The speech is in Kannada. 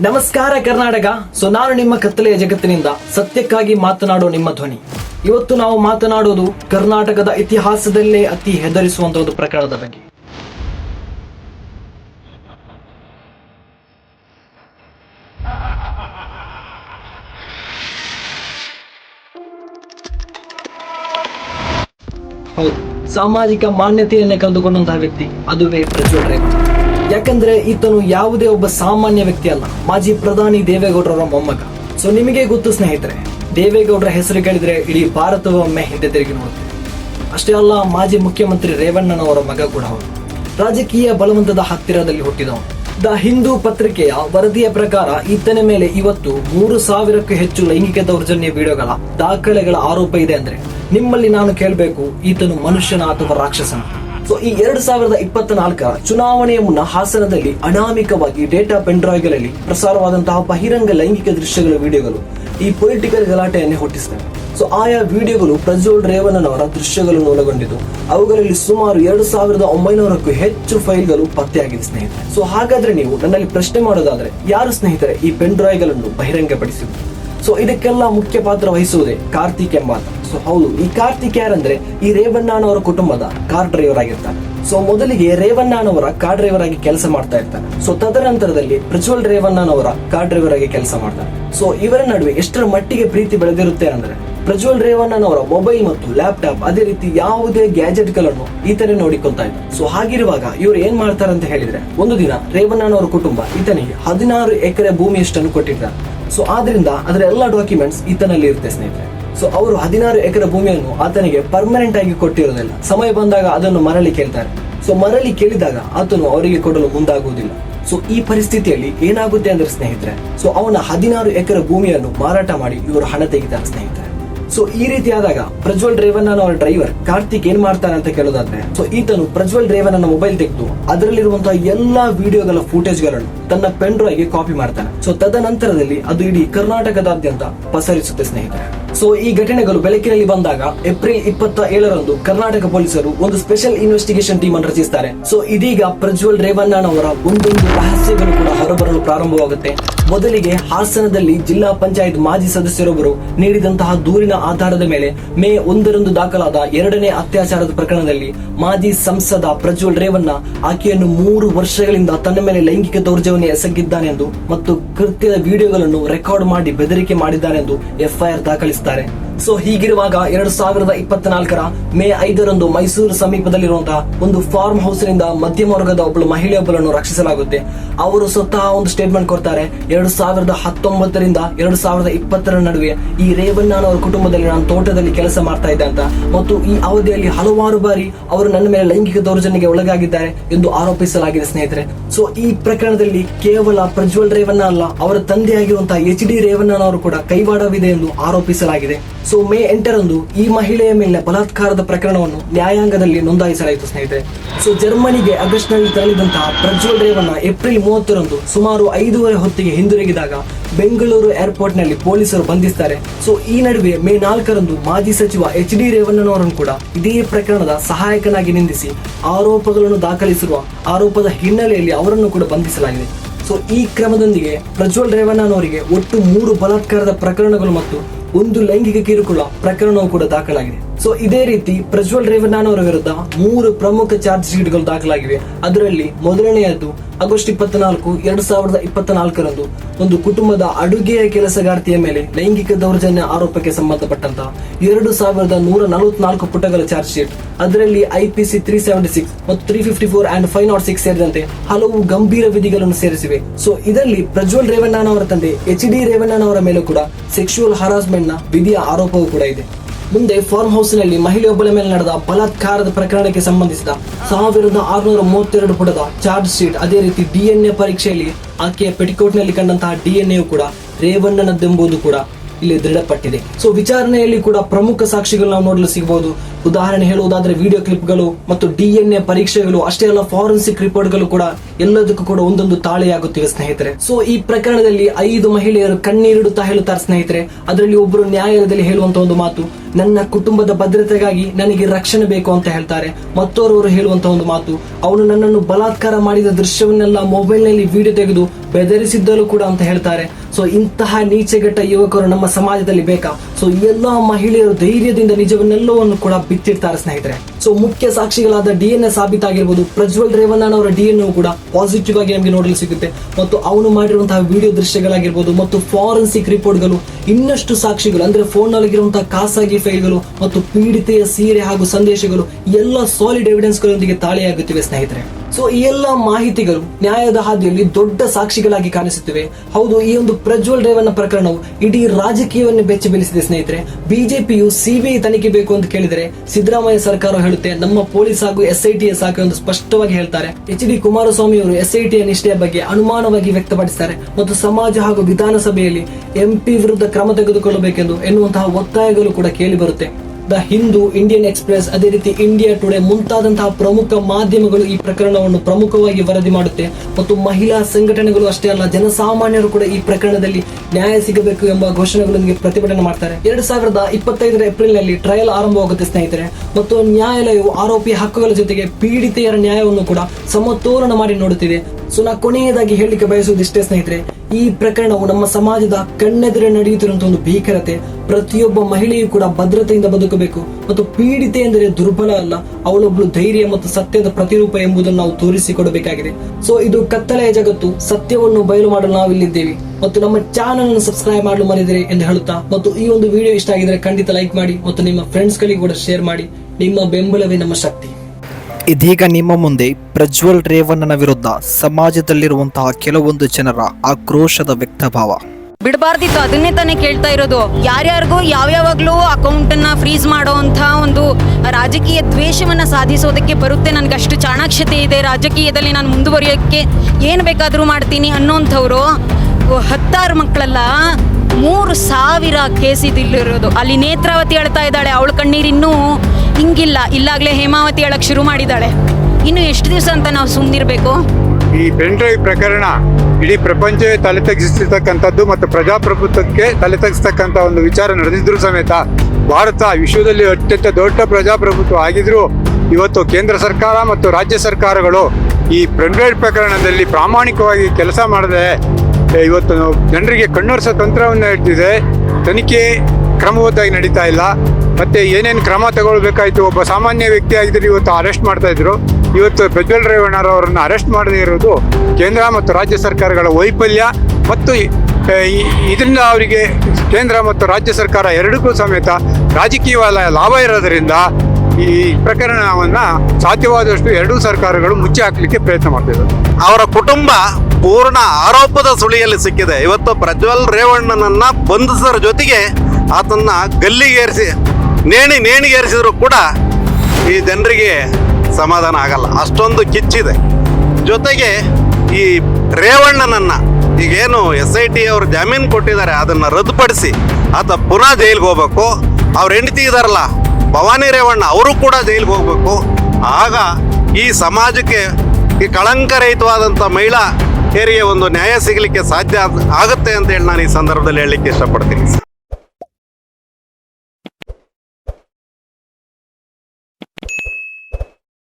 ನಮಸ್ಕಾರ ಕರ್ನಾಟಕ. ಸೊ ನಾನು ನಿಮ್ಮ ಕತ್ತಲೆಯ ಜಗತ್ತಿನಿಂದ ಸತ್ಯಕ್ಕಾಗಿ ಮಾತನಾಡೋ ನಿಮ್ಮ ಧ್ವನಿ. ಇವತ್ತು ನಾವು ಮಾತನಾಡೋದು ಕರ್ನಾಟಕದ ಇತಿಹಾಸದಲ್ಲೇ ಅತಿ ಹೆದರಿಸುವಂತ ಒಂದು ಪ್ರಕರಣದ ಬಗ್ಗೆ. ಹೌದು. ಸಾಮಾಜಿಕ ಮಾನ್ಯತೆಯನ್ನೇ ಕಳೆದುಕೊಂಡಂತಹ ವ್ಯಕ್ತಿ ಅದುವೇ ಪ್ರಜ್ವಲ್ ಯಾಕಂದ್ರೆ ಈತನು ಯಾವುದೇ ಒಬ್ಬ ಸಾಮಾನ್ಯ ವ್ಯಕ್ತಿ ಅಲ್ಲ. ಮಾಜಿ ಪ್ರಧಾನಿ ದೇವೇಗೌಡರ ಮೊಮ್ಮಗ. ಸೊ ನಿಮಗೆ ಗೊತ್ತು ಸ್ನೇಹಿತರೆ, ದೇವೇಗೌಡರ ಹೆಸರು ಕೇಳಿದ್ರೆ ಇಡೀ ಭಾರತವೊಮ್ಮೆ ಹಿಂದೆ ತಿರುಗಿ ನೋಡುತ್ತೆ. ಅಷ್ಟೇ ಅಲ್ಲ, ಮಾಜಿ ಮುಖ್ಯಮಂತ್ರಿ ರೇವಣ್ಣನವರ ಮಗ ಕೂಡ ಅವರು ರಾಜಕೀಯ ಬಲವಂತದ ಹತ್ತಿರದಲ್ಲಿ ಹುಟ್ಟಿದವನು. ದ ಹಿಂದೂ ಪತ್ರಿಕೆಯ ವರದಿಯ ಪ್ರಕಾರ ಈತನ ಮೇಲೆ ಇವತ್ತು ಮೂರು ಸಾವಿರಕ್ಕೂ ಹೆಚ್ಚು ಲೈಂಗಿಕ ದೌರ್ಜನ್ಯ ವಿಡಿಯೋಗಳ ದಾಖಲೆಗಳ ಆರೋಪ ಇದೆ ಅಂದ್ರೆ ನಿಮ್ಮಲ್ಲಿ ನಾನು ಕೇಳಬೇಕು, ಈತನು ಮನುಷ್ಯನ ಅಥವಾ ರಾಕ್ಷಸನ? ಸೊ, ಈ ಎರಡ್ ಸಾವಿರದ ಇಪ್ಪತ್ತ್ ನಾಲ್ಕರ ಚುನಾವಣೆಯ ಮುನ್ನ ಹಾಸನದಲ್ಲಿ ಅನಾಮಿಕವಾಗಿ ಡೇಟಾ ಪೆನ್ಡ್ರಾಯ್ಗಳಲ್ಲಿ ಪ್ರಸಾರವಾದಂತಹ ಬಹಿರಂಗ ಲೈಂಗಿಕ ದೃಶ್ಯಗಳ ವಿಡಿಯೋಗಳು ಈ ಪೊಲಿಟಿಕಲ್ ಗಲಾಟೆಯನ್ನೇ ಹುಟ್ಟಿಸ್ತವೆ ಸೊ, ಆಯಾ ವಿಡಿಯೋಗಳು ಪ್ರಜ್ವಲ್ ರೇವಣ್ಣನವರ ದೃಶ್ಯಗಳನ್ನು ಒಳಗೊಂಡಿದ್ದು, ಅವುಗಳಲ್ಲಿ ಸುಮಾರು ಎರಡು ಸಾವಿರದ ಒಂಬೈನೂರಕ್ಕೂ ಹೆಚ್ಚು ಫೈಲ್ಗಳು ಪತ್ತೆಯಾಗಿದೆ ಸ್ನೇಹಿತರೆ. ಸೊ, ಹಾಗಾದ್ರೆ ನೀವು ನನ್ನಲ್ಲಿ ಪ್ರಶ್ನೆ ಮಾಡೋದಾದ್ರೆ, ಯಾರು ಸ್ನೇಹಿತರೆ ಈ ಪೆನ್ಡ್ರಾಯ್ಗಳನ್ನು ಬಹಿರಂಗಪಡಿಸಿದ್ರು ಸೊ ಇದಕ್ಕೆಲ್ಲ ಮುಖ್ಯ ಪಾತ್ರ ವಹಿಸುವುದೇ ಕಾರ್ತಿಕ್ ಎಂಬಾತ. ಸೊ ಹೌದು, ಈ ಕಾರ್ತಿಕ್ ಯಾರಂದ್ರೆ ಈ ರೇವಣ್ಣನವರ ಕುಟುಂಬದ ಕಾರ್ ಡ್ರೈವರ್ ಆಗಿರ್ತಾರೆ ಸೊ ಮೊದಲಿಗೆ ರೇವಣ್ಣನವರ ಕಾರ್ ಡ್ರೈವರ್ ಆಗಿ ಕೆಲಸ ಮಾಡ್ತಾ ಇರ್ತಾರೆ ಸೊ ತದನಂತರದಲ್ಲಿ ಪ್ರಜ್ವಲ್ ರೇವಣ್ಣನವರ ಕಾರ್ ಡ್ರೈವರ್ ಆಗಿ ಕೆಲಸ ಮಾಡ್ತಾರೆ ಸೊ ಇವರ ನಡುವೆ ಎಷ್ಟರ ಮಟ್ಟಿಗೆ ಪ್ರೀತಿ ಬೆಳೆದಿರುತ್ತೆ ಅಂದ್ರೆ ಪ್ರಜ್ವಲ್ ರೇವಣ್ಣನವರ ಮೊಬೈಲ್ ಮತ್ತು ಲ್ಯಾಪ್ಟಾಪ್ ಅದೇ ರೀತಿ ಯಾವುದೇ ಗ್ಯಾಜೆಟ್ಗಳನ್ನು ಈತನೇ ನೋಡಿಕೊಳ್ತಾ ಇದ್ದ ಸೊ ಹಾಗಿರುವಾಗ ಇವರು ಏನ್ ಮಾಡ್ತಾರೆ ಅಂತ ಹೇಳಿದ್ರೆ, ಒಂದು ದಿನ ರೇವಣ್ಣನವರ ಕುಟುಂಬ ಈತನಿಗೆ ಹದಿನಾರು ಎಕರೆ ಭೂಮಿಯಷ್ಟನ್ನು ಕೊಟ್ಟಿದ್ದಾರೆ. ಸೊ ಆದ್ರಿಂದ ಅದರ ಎಲ್ಲ ಡಾಕ್ಯುಮೆಂಟ್ಸ್ ಈತನಲ್ಲಿ ಇರುತ್ತೆ ಸ್ನೇಹಿತರೆ. ಸೊ ಅವರು ಹದಿನಾರು ಎಕರೆ ಭೂಮಿಯನ್ನು ಆತನಿಗೆ ಪರ್ಮನೆಂಟ್ ಆಗಿ ಕೊಟ್ಟಿರೋದಿಲ್ಲ. ಸಮಯ ಬಂದಾಗ ಅದನ್ನು ಮರಳಿ ಕೇಳ್ತಾರೆ. ಸೊ ಮರಳಿ ಕೇಳಿದಾಗ ಆತನು ಅವರಿಗೆ ಕೊಡಲು ಮುಂದಾಗುವುದಿಲ್ಲ. ಸೊ ಈ ಪರಿಸ್ಥಿತಿಯಲ್ಲಿ ಏನಾಗುತ್ತೆ ಅಂದ್ರೆ ಸ್ನೇಹಿತರೆ ಸೊ ಅವನ ಹದಿನಾರು ಎಕರೆ ಭೂಮಿಯನ್ನು ಮಾರಾಟ ಮಾಡಿ ಇವರು ಹಣ ತೆಗಿತಾರೆ ಸ್ನೇಹಿತರೆ. ಸೊ ಈ ರೀತಿ ಆದಾಗ ಪ್ರಜ್ವಲ್ ರೇವಣ್ಣನ ಅವರ ಡ್ರೈವರ್ ಕಾರ್ತಿಕ್ ಏನ್ ಮಾಡ್ತಾನೆ ಅಂತ ಕೇಳೋದಾದ್ರೆ ಸೊ ಈತನು ಪ್ರಜ್ವಲ್ ರೇವಣ್ಣನ ಮೊಬೈಲ್ ತೆಗೆದು ಅದರಲ್ಲಿರುವಂತಹ ಎಲ್ಲಾ ವಿಡಿಯೋಗಳ ಫುಟೇಜ್ಗಳನ್ನು ತನ್ನ ಪೆನ್ ಡ್ರೈವ್ಗೆ ಕಾಪಿ ಮಾಡ್ತಾನೆ. ಸೊ ತದನಂತರದಲ್ಲಿ ಅದು ಇಡೀ ಕರ್ನಾಟಕದಾದ್ಯಂತ ಪಸರಿಸುತ್ತೆ ಸ್ನೇಹಿತರೆ. ಸೊ ಈ ಘಟನೆಗಳು ಬೆಳಕಿನಲ್ಲಿ ಬಂದಾಗ ಏಪ್ರಿಲ್ ಇಪ್ಪತ್ತ ಏಳರಂದು ಕರ್ನಾಟಕ ಪೊಲೀಸರು ಒಂದು ಸ್ಪೆಷಲ್ ಇನ್ವೆಸ್ಟಿಗೇಷನ್ ಟೀಮ್ ಅನ್ನು ರಚಿಸ್ತಾರೆ. ಸೊ ಇದೀಗ ಪ್ರಜ್ವಲ್ ರೇವಣ್ಣನವರ ಒಂದೊಂದು ರಹಸ್ಯಗಳು ಕೂಡ ಹೊರಬರಲು ಪ್ರಾರಂಭವಾಗುತ್ತೆ. ಮೊದಲಿಗೆ ಹಾಸನದಲ್ಲಿ ಜಿಲ್ಲಾ ಪಂಚಾಯತ್ ಮಾಜಿ ಸದಸ್ಯರೊಬ್ಬರು ನೀಡಿದಂತಹ ದೂರಿನ ಆಧಾರದ ಮೇಲೆ ಮೇ ಒಂದರಂದು ದಾಖಲಾದ ಎರಡನೇ ಅತ್ಯಾಚಾರದ ಪ್ರಕರಣದಲ್ಲಿ ಮಾಜಿ ಸಂಸದ ಪ್ರಜ್ವಲ್ ರೇವಣ್ಣ ಆಕೆಯನ್ನು ಮೂರು ವರ್ಷಗಳಿಂದ ತನ್ನ ಮೇಲೆ ಲೈಂಗಿಕ ದೌರ್ಜನ್ಯ ಎಸಗಿದ್ದಾನೆಂದು ಮತ್ತು ಕೃತ್ಯದ ವಿಡಿಯೋಗಳನ್ನು ರೆಕಾರ್ಡ್ ಮಾಡಿ ಬೆದರಿಕೆ ಮಾಡಿದ್ದಾನೆಂದು ಎಫ್ಐಆರ್ ದಾಖಲಿಸುತ್ತಾರೆ ಸೊ ಹೀಗಿರುವಾಗ ಎರಡು ಸಾವಿರದ ಇಪ್ಪತ್ನಾಲ್ಕರ ಮೇ ಐದರಂದು ಮೈಸೂರು ಸಮೀಪದಲ್ಲಿರುವಂತಹ ಒಂದು ಫಾರ್ಮ್ ಹೌಸ್ನಿಂದ ಮಧ್ಯಮ ವರ್ಗದ ಒಬ್ಬಳು ಮಹಿಳೆಯೊಬ್ಬಳನ್ನು ರಕ್ಷಿಸಲಾಗುತ್ತೆ. ಅವರು ಸ್ವತಃ ಒಂದು ಸ್ಟೇಟ್ಮೆಂಟ್ ಕೊಡ್ತಾರೆ, ಎರಡು ಸಾವಿರದ ಹತ್ತೊಂಬತ್ತರಿಂದ ಎರಡು ಸಾವಿರದ ಇಪ್ಪತ್ತರ ನಡುವೆ ಈ ರೇವಣ್ಣನವರ ಕುಟುಂಬದಲ್ಲಿ ನಾನು ತೋಟದಲ್ಲಿ ಕೆಲಸ ಮಾಡ್ತಾ ಇದ್ದೆ ಅಂತ. ಮತ್ತು ಈ ಅವಧಿಯಲ್ಲಿ ಹಲವಾರು ಬಾರಿ ಅವರು ನನ್ನ ಮೇಲೆ ಲೈಂಗಿಕ ದೌರ್ಜನ್ಯಕ್ಕೆ ಒಳಗಾಗಿದ್ದಾರೆ ಎಂದು ಆರೋಪಿಸಲಾಗಿದೆ ಸ್ನೇಹಿತರೆ. ಸೊ ಈ ಪ್ರಕರಣದಲ್ಲಿ ಕೇವಲ ಪ್ರಜ್ವಲ್ ರೇವಣ್ಣ ಅಲ್ಲ, ಅವರ ತಂದೆಯಾಗಿರುವಂತಹ ಎಚ್ ಡಿ ರೇವಣ್ಣನವರು ಕೂಡ ಕೈವಾಡವಿದೆ ಎಂದು ಆರೋಪಿಸಲಾಗಿದೆ. ಸೊ ಮೇ ಎಂಟರಂದು ಈ ಮಹಿಳೆಯ ಮೇಲೆ ಬಲಾತ್ಕಾರದ ಪ್ರಕರಣವನ್ನು ನ್ಯಾಯಾಂಗದಲ್ಲಿ ನೋಂದಾಯಿಸಲಾಯಿತು, ಸ್ನೇಹಿತರೆ. ಸೊ ಜರ್ಮನಿಗೆ ಆಗಸ್ಟ್ನಲ್ಲಿ ತೆರಳಿದಂತಹ ಪ್ರಜ್ವಲ್ ರೇವಣ್ಣ ಏಪ್ರಿಲ್ ಮೂವತ್ತರಂದು ಸುಮಾರು ಐದೂವರೆ ಹೊತ್ತಿಗೆ ಹಿಂದಿರುಗಿದಾಗ ಬೆಂಗಳೂರು ಏರ್ಪೋರ್ಟ್ನಲ್ಲಿ ಪೊಲೀಸರು ಬಂಧಿಸ್ತಾರೆ. ಸೊ ಈ ನಡುವೆ ಮೇ ನಾಲ್ಕರಂದು ಮಾಜಿ ಸಚಿವ ಎಚ್ ಡಿ ರೇವಣ್ಣನವರನ್ನು ಕೂಡ ಇದೇ ಪ್ರಕರಣದ ಸಹಾಯಕನಾಗಿ ನಿಂದಿಸಿ ಆರೋಪಗಳನ್ನು ದಾಖಲಿಸಿರುವ ಆರೋಪದ ಹಿನ್ನೆಲೆಯಲ್ಲಿ ಅವರನ್ನು ಕೂಡ ಬಂಧಿಸಲಾಗಿದೆ. ಸೊ ಈ ಕ್ರಮದೊಂದಿಗೆ ಪ್ರಜ್ವಲ್ ರೇವಣ್ಣನವರಿಗೆ ಒಟ್ಟು ಮೂರು ಬಲಾತ್ಕಾರದ ಪ್ರಕರಣಗಳು ಮತ್ತು ಒಂದು ಲೈಂಗಿಕ ಕಿರುಕುಳ ಪ್ರಕರಣವು ಕೂಡ ದಾಖಲಾಗಿದೆ. ಸೊ ಇದೇ ರೀತಿ ಪ್ರಜ್ವಲ್ ರೇವಣ್ಣನವರ ವಿರುದ್ಧ ಮೂರು ಪ್ರಮುಖ ಚಾರ್ಜ್ ಶೀಟ್ಗಳು ದಾಖಲಾಗಿವೆ. ಅದರಲ್ಲಿ ಮೊದಲನೆಯದು ಆಗಸ್ಟ್ ಇಪ್ಪತ್ನಾಲ್ಕು, ಎರಡ್ ಸಾವಿರದ ಇಪ್ಪತ್ನಾಲ್ಕರಂದು ಒಂದು ಕುಟುಂಬದ ಅಡುಗೆಯ ಕೆಲಸಗಾರ್ತಿಯ ಮೇಲೆ ಲೈಂಗಿಕ ದೌರ್ಜನ್ಯ ಆರೋಪಕ್ಕೆ ಸಂಬಂಧಪಟ್ಟಂತ ಎರಡು ಸಾವಿರದ ನೂರ ನಲವತ್ನಾಲ್ಕು ಪುಟಗಳ ಚಾರ್ಜ್ ಶೀಟ್. ಅದರಲ್ಲಿ ಐಪಿಸಿ ತ್ರೀ ಸೆವೆಂಟಿ ಸಿಕ್ಸ್ ಮತ್ತು three fifty four and five nought six ಸೇರಿದಂತೆ ಹಲವು ಗಂಭೀರ ವಿಧಿಗಳನ್ನು ಸೇರಿಸಿವೆ. ಸೊ ಇದರಲ್ಲಿ ಪ್ರಜ್ವಲ್ ರೇವಣ್ಣನವರ ತಂದೆ ಎಚ್ ಡಿ ರೇವಣ್ಣನವರ ಮೇಲೂ ಕೂಡ ಸೆಕ್ಷುವಲ್ ಹರಾಸ್ಮೆಂಟ್ನ ವಿಧಿಯ ಆರೋಪವೂ ಕೂಡ ಇದೆ. ಮುಂದೆ ಫಾರ್ಮ್ ಹೌಸ್ನಲ್ಲಿ ಮಹಿಳೆಯೊಬ್ಬಳ ಮೇಲೆ ನಡೆದ ಬಲಾತ್ಕಾರದ ಪ್ರಕರಣಕ್ಕೆ ಸಂಬಂಧಿಸಿದ ಸಾವಿರದ ಆರುನೂರ ಮೂವತ್ತೆರಡು ಪುಟದ ಚಾರ್ಜ್ ಶೀಟ್ ಅದೇ ರೀತಿ ಡಿಎನ್ಎ ಪರೀಕ್ಷೆಯಲ್ಲಿ ಆಕೆಯ ಪೆಟಿಕೋಟ್ನಲ್ಲಿ ಕಂಡಂತಹ ಡಿಎನ್ಎ ಕೂಡ ರೇವಣ್ಣನದ್ದೆಂಬುದು ಕೂಡ ಇಲ್ಲಿ ದೃಢಪಟ್ಟಿದೆ. ಸೊ ವಿಚಾರಣೆಯಲ್ಲಿ ಕೂಡ ಪ್ರಮುಖ ಸಾಕ್ಷಿಗಳು ನಾವು ನೋಡಲು ಸಿಗಬಹುದು. ಉದಾಹರಣೆ ಹೇಳುವುದಾದ್ರೆ ವಿಡಿಯೋ ಕ್ಲಿಪ್ಗಳು ಮತ್ತು ಡಿಎನ್ಎ ಪರೀಕ್ಷೆಗಳು ಅಷ್ಟೇ ಅಲ್ಲ ಫಾರೆನ್ಸಿಕ್ ರಿಪೋರ್ಟ್ಗಳು ಕೂಡ ಎಲ್ಲದಕ್ಕೂ ಕೂಡ ಒಂದೊಂದು ತಾಳೆಯಾಗುತ್ತಿವೆ ಸ್ನೇಹಿತರೆ. ಸೊ ಈ ಪ್ರಕರಣದಲ್ಲಿ ಐದು ಮಹಿಳೆಯರು ಕಣ್ಣೀರಿಡುತ್ತಾ ಹೇಳುತ್ತಾರೆ ಸ್ನೇಹಿತರೆ. ಅದರಲ್ಲಿ ಒಬ್ಬರು ನ್ಯಾಯಾಲಯದಲ್ಲಿ ಹೇಳುವಂತ ಒಂದು ಮಾತು ನನ್ನ ಕುಟುಂಬದ ಭದ್ರತೆಗಾಗಿ ನನಗೆ ರಕ್ಷಣೆ ಬೇಕು ಅಂತ ಹೇಳ್ತಾರೆ. ಮತ್ತೋರವರು ಹೇಳುವಂತಹ ಒಂದು ಮಾತು, ಅವನು ನನ್ನನ್ನು ಬಲಾತ್ಕಾರ ಮಾಡಿದ ದೃಶ್ಯವನ್ನೆಲ್ಲ ಮೊಬೈಲ್ನಲ್ಲಿ ವಿಡಿಯೋ ತೆಗೆದು ಬೆದರಿಸಿದ್ದಲು ಕೂಡ ಅಂತ ಹೇಳ್ತಾರೆ. ಸೊ ಇಂತಹ ನೀಚೆಗೆಟ್ಟ ಯುವಕರು ನಮ್ಮ ಸಮಾಜದಲ್ಲಿ ಬೇಕಾ? ಸೊ ಎಲ್ಲ ಮಹಿಳೆಯರು ಧೈರ್ಯದಿಂದ ನಿಜವನ್ನೆಲ್ಲವನ್ನು ಕೂಡ ಬಿತ್ತಿರ್ತಾರೆ ಸ್ನೇಹಿತರೆ. ಸೊ ಮುಖ್ಯ ಸಾಕ್ಷಿಗಳಾದ ಡಿ ಎನ್ ಎ ಸಾಬೀತಾಗಿರ್ಬೋದು ಪ್ರಜ್ವಲ್ ರೇವಣ್ಣ ಅವರ ಡಿ ಎನ್ ಕೂಡ ಪಾಸಿಟಿವ್ ಆಗಿ ನಮಗೆ ನೋಡಲು ಸಿಗುತ್ತೆ. ಮತ್ತು ಅವನು ಮಾಡಿರುವಂತಹ ವಿಡಿಯೋ ದೃಶ್ಯಗಳಾಗಿರ್ಬೋದು ಮತ್ತು ಫಾರೆನ್ಸಿಕ್ ರಿಪೋರ್ಟ್ಗಳು ಇನ್ನಷ್ಟು ಸಾಕ್ಷಿಗಳು, ಅಂದ್ರೆ ಫೋನ್ ನಲ್ಲಿರುವಂತಹ ಖಾಸಗಿ ಫೈಲ್ಗಳು ಮತ್ತು ಪೀಡಿತೆಯ ಸೀರೆ ಹಾಗೂ ಸಂದೇಶಗಳು ಎಲ್ಲ ಸಾಲಿಡ್ ಎವಿಡೆನ್ಸ್ಗಳೊಂದಿಗೆ ತಾಳೆಯಾಗುತ್ತಿವೆ ಸ್ನೇಹಿತರೆ. ಸೊ ಈ ಎಲ್ಲ ಮಾಹಿತಿಗಳು ನ್ಯಾಯದ ಹಾದಿಯಲ್ಲಿ ದೊಡ್ಡ ಸಾಕ್ಷಿಗಳಾಗಿ ಕಾಣಿಸುತ್ತಿವೆ. ಹೌದು, ಈ ಒಂದು ಪ್ರಜ್ವಲ್ ರೇವಣ್ಣ ಪ್ರಕರಣವು ಇಡೀ ರಾಜಕೀಯವನ್ನು ಬೆಚ್ಚಿ ಸ್ನೇಹಿತರೆ. ಬಿಜೆಪಿಯು ಸಿಬಿಐ ತನಿಖೆ ಬೇಕು ಅಂತ ಕೇಳಿದರೆ ಸಿದ್ದರಾಮಯ್ಯ ಸರ್ಕಾರ ಹೇಳುತ್ತೆ, ನಮ್ಮ ಪೊಲೀಸ್ ಹಾಗೂ ಎಸ್ ಐ ಟಿ ಸಾಕು ಎಂದು ಸ್ಪಷ್ಟವಾಗಿ ಹೇಳ್ತಾರೆ. ಎಚ್ ಡಿ ಕುಮಾರಸ್ವಾಮಿ ಅವರು ಎಸ್ ಐ ಟಿಯ ನಿಷ್ಠೆಯ ಬಗ್ಗೆ ಅನುಮಾನವಾಗಿ ವ್ಯಕ್ತಪಡಿಸುತ್ತಾರೆ ಮತ್ತು ಸಮಾಜ ಹಾಗೂ ವಿಧಾನಸಭೆಯಲ್ಲಿ ಎಂಪಿ ವಿರುದ್ಧ ಕ್ರಮ ತೆಗೆದುಕೊಳ್ಳಬೇಕೆಂದು ಎನ್ನುವಂತಹ ಒತ್ತಾಯಗಳು ಕೂಡ ಕೇಳಿ ಬರುತ್ತೆ. ದ ಹಿಂದೂ ಇಂಡಿಯನ್ ಎಕ್ಸ್ಪ್ರೆಸ್ ಅದೇ ರೀತಿ ಇಂಡಿಯಾ ಟುಡೇ ಮುಂತಾದಂತಹ ಪ್ರಮುಖ ಮಾಧ್ಯಮಗಳು ಈ ಪ್ರಕರಣವನ್ನು ಪ್ರಮುಖವಾಗಿ ವರದಿ ಮಾಡುತ್ತೆ. ಮತ್ತು ಮಹಿಳಾ ಸಂಘಟನೆಗಳು ಅಷ್ಟೇ ಅಲ್ಲ, ಜನಸಾಮಾನ್ಯರು ಕೂಡ ಈ ಪ್ರಕರಣದಲ್ಲಿ ನ್ಯಾಯ ಸಿಗಬೇಕು ಎಂಬ ಘೋಷಣೆಗಳೊಂದಿಗೆ ಪ್ರತಿಭಟನೆ ಮಾಡ್ತಾರೆ. ಎರಡು ಸಾವಿರದ ಇಪ್ಪತ್ತೈದರ ಏಪ್ರಿಲ್ನಲ್ಲಿ ಟ್ರಯಲ್ ಆರಂಭವಾಗುತ್ತೆ ಸ್ನೇಹಿತರೆ. ಮತ್ತು ನ್ಯಾಯಾಲಯವು ಆರೋಪಿ ಹಕ್ಕುಗಳ ಜೊತೆಗೆ ಪೀಡಿತೆಯರ ನ್ಯಾಯವನ್ನು ಕೂಡ ಸಮತೋಲನ ಮಾಡಿ ನೋಡುತ್ತಿದೆ. ಸೊ ನಾ ಕೊನೆಯದಾಗಿ ಹೇಳಲಿಕ್ಕೆ ಬಯಸುವುದಿಷ್ಟೇ ಸ್ನೇಹಿತರೆ, ಈ ಪ್ರಕರಣವು ನಮ್ಮ ಸಮಾಜದ ಕಣ್ಣೆದುರೆ ನಡೆಯುತ್ತಿರುವಂತಹ ಒಂದು ಭೀಕರತೆ. ಪ್ರತಿಯೊಬ್ಬ ಮಹಿಳೆಯೂ ಕೂಡ ಭದ್ರತೆಯಿಂದ ಬದುಕಬೇಕು ಮತ್ತು ಪೀಡಿತೆ ಎಂದರೆ ದುರ್ಬಲ ಅಲ್ಲ ಅವಳೊಬ್ಬಳು ಧೈರ್ಯ ಮತ್ತು ಸತ್ಯದ ಪ್ರತಿರೂಪ ಎಂಬುದನ್ನು ನಾವು ತೋರಿಸಿಕೊಡಬೇಕಾಗಿದೆ. ಸೊ ಇದು ಕತ್ತಲೆಯ ಜಗತ್ತು, ಸತ್ಯವನ್ನು ಬಯಲು ಮಾಡಲು ನಾವು ಇಲ್ಲಿದ್ದೇವೆ. ಮತ್ತು ನಮ್ಮ ಚಾನಲ್ ಅನ್ನು ಸಬ್ಸ್ಕ್ರೈಬ್ ಮಾಡಲು ಮರೆದಿರಿ ಎಂದು ಹೇಳುತ್ತಾ, ಮತ್ತು ಈ ಒಂದು ವಿಡಿಯೋ ಇಷ್ಟ ಆಗಿದ್ರೆ ಖಂಡಿತ ಲೈಕ್ ಮಾಡಿ ಮತ್ತು ನಿಮ್ಮ ಫ್ರೆಂಡ್ಸ್ ಗಳಿಗೆ ಕೂಡ ಶೇರ್ ಮಾಡಿ. ನಿಮ್ಮ ಬೆಂಬಲವೇ ನಮ್ಮ ಶಕ್ತಿ. ಇದೀಗ ನಿಮ್ಮ ಮುಂದೆ ಪ್ರಜ್ವಲ್ ರೇವಣ್ಣನ ವಿರುದ್ಧ ಸಮಾಜದಲ್ಲಿರುವಂತಹ ಕೆಲವೊಂದು ಜನರ ಆಕ್ರೋಶದ ವ್ಯಕ್ತಭಾವ. ಬಿಡಬಾರ್ದಿತ್ತು. ಅದನ್ನೇ ತಾನೇ ಕೇಳ್ತಾ ಇರೋದು. ಯಾರ್ಯಾರಿಗೂ ಯಾವ್ಯಾವಾಗ್ಲೂ ಅಕೌಂಟನ್ನ ಫ್ರೀಸ್ ಅಂತ ಒಂದು ರಾಜಕೀಯ ದ್ವೇಷವನ್ನ ಸಾಧಿಸೋದಕ್ಕೆ ಬರುತ್ತೆ. ನನಗೆ ಅಷ್ಟು ಚಾಣಾಕ್ಷತೆ ಇದೆ. ರಾಜಕೀಯದಲ್ಲಿ ನಾನು ಮುಂದುವರಿಯೋಕ್ಕೆ ಏನು ಬೇಕಾದರೂ ಮಾಡ್ತೀನಿ ಅನ್ನೋಂಥವ್ರು ಹತ್ತಾರು ಮಕ್ಕಳೆಲ್ಲ, ಮೂರು ಸಾವಿರ ಕೇಸ್ ಇದಿಲ್ಲಿರೋದು ಅಲ್ಲಿ ನೇತ್ರಾವತಿ ಹೇಳ್ತಾ ಇದ್ದಾಳೆ. ಅವಳ ಕಣ್ಣೀರು ಇನ್ನೂ ಹಿಂಗಿಲ್ಲ, ಇಲ್ಲಾಗಲೇ ಹೇಮಾವತಿ ಹೇಳಕ್ ಶುರು ಮಾಡಿದ್ದಾಳೆ. ಇನ್ನು ಎಷ್ಟು ದಿವಸ ಅಂತ ನಾವು ಸುಮ್ಮನಿರಬೇಕು ಈ ಪೆನ್ ಡ್ರೈವ್ ಪ್ರಕರಣ ಇಡೀ ಪ್ರಪಂಚವೇ ತಲೆ ತಗ್ಗಿಸ್ತಿರ್ತಕ್ಕಂಥದ್ದು ಮತ್ತು ಪ್ರಜಾಪ್ರಭುತ್ವಕ್ಕೆ ತಲೆ ತಗ್ಗಿಸ್ತಕ್ಕಂಥ ಒಂದು ವಿಚಾರ ನಡೆದಿದ್ರು ಸಮೇತ ಭಾರತ ವಿಶ್ವದಲ್ಲಿ ಅತ್ಯಂತ ದೊಡ್ಡ ಪ್ರಜಾಪ್ರಭುತ್ವ ಆಗಿದ್ರೂ ಇವತ್ತು ಕೇಂದ್ರ ಸರ್ಕಾರ ಮತ್ತು ರಾಜ್ಯ ಸರ್ಕಾರಗಳು ಈ ಪೆನ್ ಡ್ರೈವ್ ಪ್ರಕರಣದಲ್ಲಿ ಪ್ರಾಮಾಣಿಕವಾಗಿ ಕೆಲಸ ಮಾಡದೆ ಇವತ್ತು ಜನರಿಗೆ ಕಣ್ಣೊರೆಸೋ ತಂತ್ರವನ್ನು ಹೇಳ್ತಿದೆ. ತನಿಖೆ ಕ್ರಮಬದ್ಧವಾಗಿ ನಡೀತಾ ಇಲ್ಲ. ಮತ್ತೆ ಏನೇನು ಕ್ರಮ ತಗೊಳ್ಬೇಕಾಯ್ತು? ಒಬ್ಬ ಸಾಮಾನ್ಯ ವ್ಯಕ್ತಿ ಆಗಿದ್ರೆ ಇವತ್ತು ಅರೆಸ್ಟ್ ಮಾಡ್ತಾ ಇದ್ರು. ಇವತ್ತು ಪ್ರಜ್ವಲ್ ರೇವಣ್ಣರವರನ್ನು ಅರೆಸ್ಟ್ ಮಾಡದೇ ಇರೋದು ಕೇಂದ್ರ ಮತ್ತು ರಾಜ್ಯ ಸರ್ಕಾರಗಳ ವೈಫಲ್ಯ ಮತ್ತು ಇದರಿಂದ ಅವರಿಗೆ ಕೇಂದ್ರ ಮತ್ತು ರಾಜ್ಯ ಸರ್ಕಾರ ಎರಡಕ್ಕೂ ಸಮೇತ ರಾಜಕೀಯ ಲಾಭ ಇರೋದರಿಂದ ಈ ಪ್ರಕರಣವನ್ನ ಸಾಧ್ಯವಾದಷ್ಟು ಎರಡೂ ಸರ್ಕಾರಗಳು ಮುಚ್ಚಿ ಹಾಕಲಿಕ್ಕೆ ಪ್ರಯತ್ನ ಮಾಡ್ತಿದ್ದಾರೆ ಅವರ ಕುಟುಂಬ ಪೂರ್ಣ ಆರೋಪದ ಸುಳಿಯಲ್ಲಿ ಸಿಕ್ಕಿದೆ. ಇವತ್ತು ಪ್ರಜ್ವಲ್ ರೇವಣ್ಣನನ್ನ ಬಂಧಿಸರ ಜೊತೆಗೆ ಆತನ್ನ ಗಲ್ಲಿಗೇರಿಸಿ ನೇಣಿ ನೇಣಿಗೇರಿಸಿದ್ರು ಕೂಡ ಈ ಜನರಿಗೆ ಸಮಾಧಾನ ಆಗಲ್ಲ. ಅಷ್ಟೊಂದು ಕಿಚ್ಚಿದೆ. ಜೊತೆಗೆ ಈ ರೇವಣ್ಣನನ್ನ ಈಗೇನು ಎಸ್ ಐ ಟಿ ಅವರು ಜಾಮೀನು ಕೊಟ್ಟಿದ್ದಾರೆ, ಅದನ್ನ ರದ್ದುಪಡಿಸಿ ಆತ ಪುನಃ ಜೈಲಿಗೆ ಹೋಗ್ಬೇಕು. ಅವ್ರ ಹೆಂಡತಿ ಇದಾರಲ್ಲ, ಭವಾನಿ ರೇವಣ್ಣ ಅವರು ಕೂಡ ಜೈಲಿಗೆ ಹೋಗ್ಬೇಕು. ಆಗ ಈ ಸಮಾಜಕ್ಕೆ ಈ ಕಳಂಕರಹಿತವಾದಂಥ ಮಹಿಳಾ ಹೇರಿಗೆ ಒಂದು ನ್ಯಾಯ ಸಿಗಲಿಕ್ಕೆ ಸಾಧ್ಯ ಆಗುತ್ತೆ ಅಂತ ಹೇಳಿ ನಾನು ಈ ಸಂದರ್ಭದಲ್ಲಿ ಹೇಳಲಿಕ್ಕೆ ಇಷ್ಟಪಡ್ತೀನಿ.